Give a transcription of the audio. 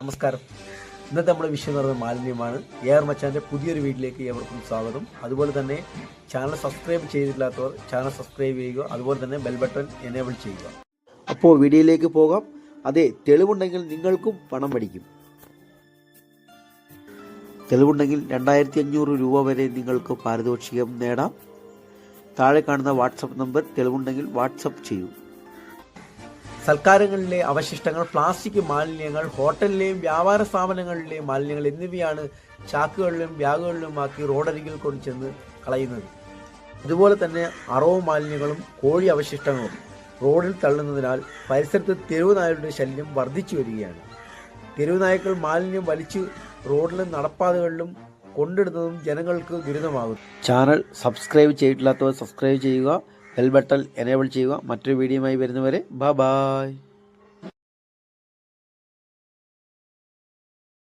നമസ്കാരം. ഇന്നത്തെ നമ്മുടെ വിഷയം എന്ന് പറയുന്നത് മാലിന്യമാണ്. എ ആർ മച്ചാന്റെ പുതിയൊരു വീട്ടിലേക്ക് ഏവർക്കും സ്വാഗതം. അതുപോലെ തന്നെ ചാനൽ സബ്സ്ക്രൈബ് ചെയ്തിട്ടില്ലാത്തവർ ചാനൽ സബ്സ്ക്രൈബ് ചെയ്യുക. അതുപോലെ തന്നെ ബെൽ ബട്ടൺ എനേബിൾ ചെയ്യുക. അപ്പോൾ വീഡിയോയിലേക്ക് പോകാം. അതെ തെളിവുണ്ടെങ്കിൽ നിങ്ങൾക്കും പണം പഠിക്കും തെളിവുണ്ടെങ്കിൽ രണ്ടായിരത്തി അഞ്ഞൂറ് രൂപ വരെ നിങ്ങൾക്ക് പാരിതോഷികം നേടാം. താഴെ കാണുന്ന വാട്സപ്പ് നമ്പർ തെളിവുണ്ടെങ്കിൽ വാട്സപ്പ് ചെയ്യൂ. സൽക്കാരങ്ങളിലെ അവശിഷ്ടങ്ങൾ പ്ലാസ്റ്റിക് മാലിന്യങ്ങൾ ഹോട്ടലിലെയും വ്യാപാര സ്ഥാപനങ്ങളിലെയും മാലിന്യങ്ങൾ എന്നിവയാണ് ചാക്കുകളിലും ബാഗുകളിലുമാക്കി റോഡരികിൽ കൊണ്ട് ചെന്ന് കളയുന്നത്. അതുപോലെ തന്നെ അറവ് മാലിന്യങ്ങളും കോഴി അവശിഷ്ടങ്ങളും റോഡിൽ തള്ളുന്നതിനാൽ പരിസരത്ത് തെരുവ് നായരുടെ ശല്യം വർദ്ധിച്ചു വരികയാണ്. തെരുവ് നായ്ക്കൾ മാലിന്യം വലിച്ച് റോഡിലും നടപ്പാതകളിലും കൊണ്ടിടുന്നതും ജനങ്ങൾക്ക് ദുരിതമാകും ചാനൽ സബ്സ്ക്രൈബ് ചെയ്തിട്ടില്ലാത്തവർ സബ്സ്ക്രൈബ് ചെയ്യുക. ബെൽ ബട്ടൺ എനേബിൾ ചെയ്യുക. മറ്റൊരു വീഡിയോയുമായി വരുന്നവരെ ബൈ